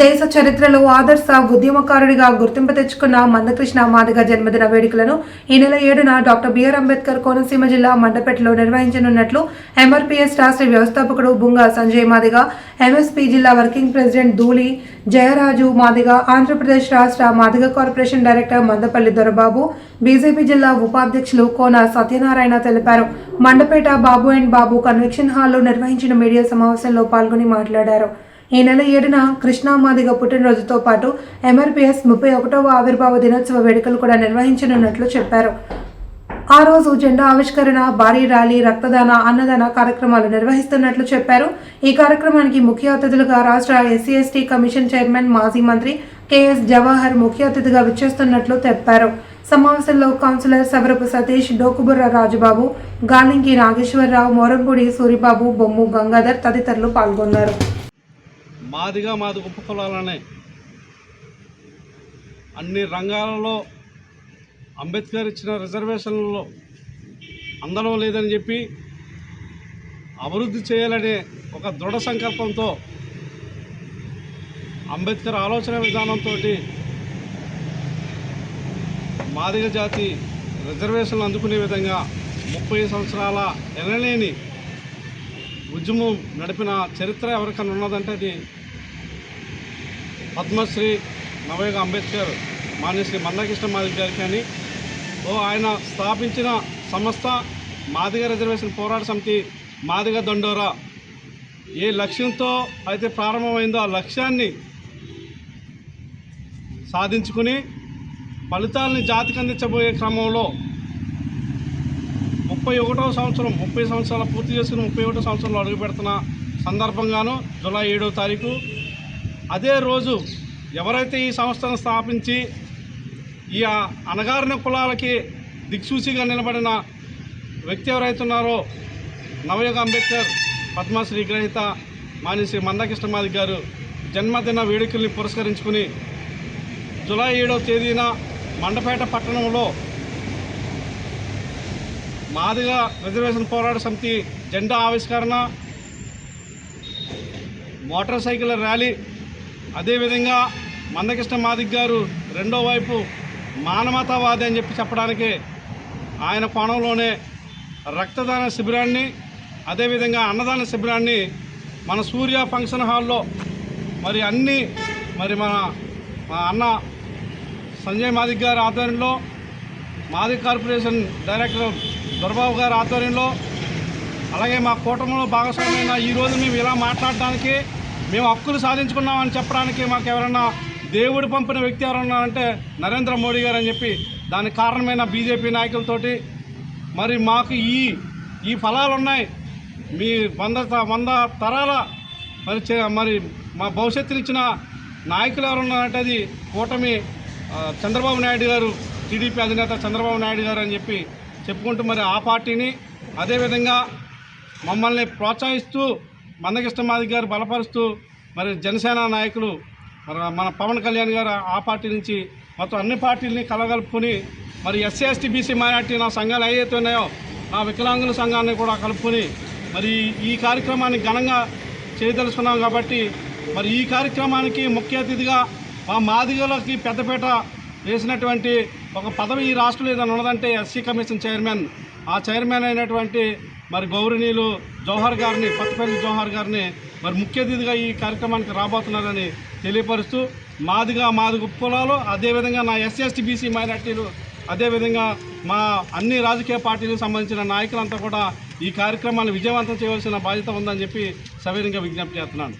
దేశ చరిత్రలో ఆదర్శ ఉద్యమకారుడిగా గుర్తింపు తెచ్చుకున్న మందకృష్ణ మాదిగ జన్మదిన వేడుకలను ఈ నెల ఏడున డాక్టర్ బిఆర్ అంబేద్కర్ కోనసీమ జిల్లా మండపేటలో నిర్వహించనున్నట్లు ఎంఆర్పీఎస్ రాష్ట్ర వ్యవస్థాపకుడు బుంగ సంజయ్ మాదిగ ఎంఎస్పీ జిల్లా వర్కింగ్ ప్రెసిడెంట్ ధూళి జయరాజు మాదిగ ఆంధ్రప్రదేశ్ రాష్ట్ర Madiga corporation director Mandapalli Dorababu BJP జిల్లా ఉపాధ్యక్షులు కోన సత్యనారాయణ తెలిపారు. మండపేట బాబు అండ్ బాబు కన్వెక్షన్ హాల్లో నిర్వహించిన మీడియా సమావేశంలో పాల్గొని మాట్లాడారు. ఈ నెల ఏడున కృష్ణామాదిగ పుట్టినరోజుతో పాటు ఎంఆర్పిఎస్ ముప్పై ఒకటవ ఆవిర్భావ దినోత్సవ వేడుకలు కూడా నిర్వహించనున్నట్లు చెప్పారు. ఆ రోజు జెండా ఆవిష్కరణ భారీ ర్యాలీ రక్తదాన అన్నదాన కార్యక్రమాలు నిర్వహిస్తున్నట్లు చెప్పారు. ఈ కార్యక్రమానికి ముఖ్య అతిథులుగా రాష్ట్ర ఎస్సీ ఎస్టీ కమిషన్ చైర్మన్ మాజీ మంత్రి కెఎస్ జవహర్ ముఖ్య అతిథిగా విచ్చేస్తున్నట్లు తెలిపారు సమావేశంలో కౌన్సిలర్ సవరపు సతీష్ డోకుబుర్ర రాజుబాబు గాలింకి నాగేశ్వరరావు మోరంపూడి సూరిబాబు బొమ్ము గంగాధర్ తదితరులు పాల్గొన్నారు. మాదిగా మాది గొప్ప కులాలనే. అన్ని రంగాలలో అంబేద్కర్ ఇచ్చిన రిజర్వేషన్లలో అందడం లేదని చెప్పి అభివృద్ధి చేయాలనే ఒక దృఢ సంకల్పంతో అంబేద్కర్ ఆలోచన విధానంతో మాదిగ జాతి రిజర్వేషన్లు అందుకునే విధంగా ముప్పై సంవత్సరాల ఎనలేని ఉద్యమం నడిపిన చరిత్ర ఎవరికైనా ఉన్నదంటే అది పద్మశ్రీ నవయుగ అంబేద్కర్ మాన్యశ్రీ మందకృష్ణ మాదిరి గారి కానీ ఓ ఆయన స్థాపించిన సంస్థ మాదిగ రిజర్వేషన్ పోరాట సమితి మాదిగ దండోరా. ఏ లక్ష్యంతో అయితే ప్రారంభమైందో ఆ లక్ష్యాన్ని సాధించుకుని ఫలితాలని జాతికి అందించబోయే క్రమంలో ముప్పై ఒకటవ సంవత్సరం ముప్పై సంవత్సరాలు పూర్తి చేసుకుని ముప్పై ఒకటో సంవత్సరంలో అడుగు పెడుతున్న సందర్భంగాను జూలై ఏడో తారీఖు అదే రోజు ఎవరైతే ఈ సంస్థను స్థాపించి ఈ అణగారిన కులాలకి దిక్సూచిగా నిలబడిన వ్యక్తి ఎవరైతే ఉన్నారో నవయుగ అంబేద్కర్ పద్మశ్రీ గ్రహీత మాన్యశ్రీ మందకృష్ణ మాదిక్ గారు జన్మదిన వేడుకల్ని పురస్కరించుకుని జూలై ఏడవ తేదీన మండపేట పట్టణంలో మాదిగా రిజర్వేషన్ పోరాట సమితి జెండా ఆవిష్కరణ మోటార్ సైకిల్ ర్యాలీ అదేవిధంగా మందకృష్ణ మాదిగ్ గారు రెండో వైపు మానవతావాది అని చెప్పి చెప్పడానికి ఆయన కోణంలోనే రక్తదాన శిబిరాన్ని అదేవిధంగా అన్నదాన శిబిరాన్ని మన సూర్య ఫంక్షన్ హాల్లో మరి అన్ని మరి మన మా అన్న సంజయ్ మాదిక్ గారి ఆధ్వర్యంలో మాది కార్పొరేషన్ డైరెక్టర్ దొరబాబు గారి ఆధ్వర్యంలో అలాగే మా కూటమిలో భాగస్వామ్యమైన ఈరోజు మేము ఇలా మాట్లాడడానికి మేము హక్కులు సాధించుకున్నామని చెప్పడానికి మాకు ఎవరన్నా దేవుడు పంపిన వ్యక్తి ఎవరన్నా అంటే నరేంద్ర మోడీ గారు అని చెప్పి దానికి కారణమైన బీజేపీ నాయకులతోటి మరి మాకు ఈ ఈ ఫలాలు ఉన్నాయి. మీ వంద త- వంద తరాల మరి చే- మరి మా భవిష్యత్తునిచ్చిన నాయకులు ఎవరున్నారంటే అది కూటమి చంద్రబాబు నాయుడు గారు టీడీపీ అధినేత చంద్రబాబు నాయుడు గారు అని చెప్పి చెప్పుకుంటూ మరి ఆ పార్టీని అదేవిధంగా మమ్మల్ని ప్రోత్సహిస్తూ మందకృష్ణ మాది గారు బలపరుస్తూ మరి జనసేన నాయకులు మరి మన పవన్ కళ్యాణ్ గారు ఆ పార్టీ నుంచి మొత్తం అన్ని పార్టీలని కలగలుపుకొని మరి ఎస్సీ ఎస్టీ బీసీ మైనార్టీ నా సంఘాలు ఏవైతే ఉన్నాయో నా వికలాంగుల సంఘాన్ని కూడా కలుపుకొని మరి ఈ కార్యక్రమాన్ని ఘనంగా చేయదలుచుకున్నాం కాబట్టి మరి ఈ కార్యక్రమానికి ముఖ్య అతిథిగా మా మాదిగలకి పెద్దపేట వేసినటువంటి ఒక పదవి ఈ రాష్ట్రంలో ఏదైనా ఉన్నదంటే ఎస్సీ కమిషన్ చైర్మన్. ఆ చైర్మన్ అయినటువంటి మరి గౌరవనీయులు జవహర్ గారిని పత్తిపల్లి జవహర్ గారిని మరి ముఖ్య అతిథిగా ఈ కార్యక్రమానికి రాబోతున్నారని తెలియపరుస్తూ మాదిగా మాది కులాలు అదేవిధంగా నా ఎస్సీ ఎస్టీ బీసీ మైనార్టీలు అదేవిధంగా మా అన్ని రాజకీయ పార్టీలకు సంబంధించిన నాయకులంతా కూడా ఈ కార్యక్రమాన్ని విజయవంతం చేయవలసిన బాధ్యత ఉందని చెప్పి సవినీయంగా విజ్ఞప్తి చేస్తున్నాను.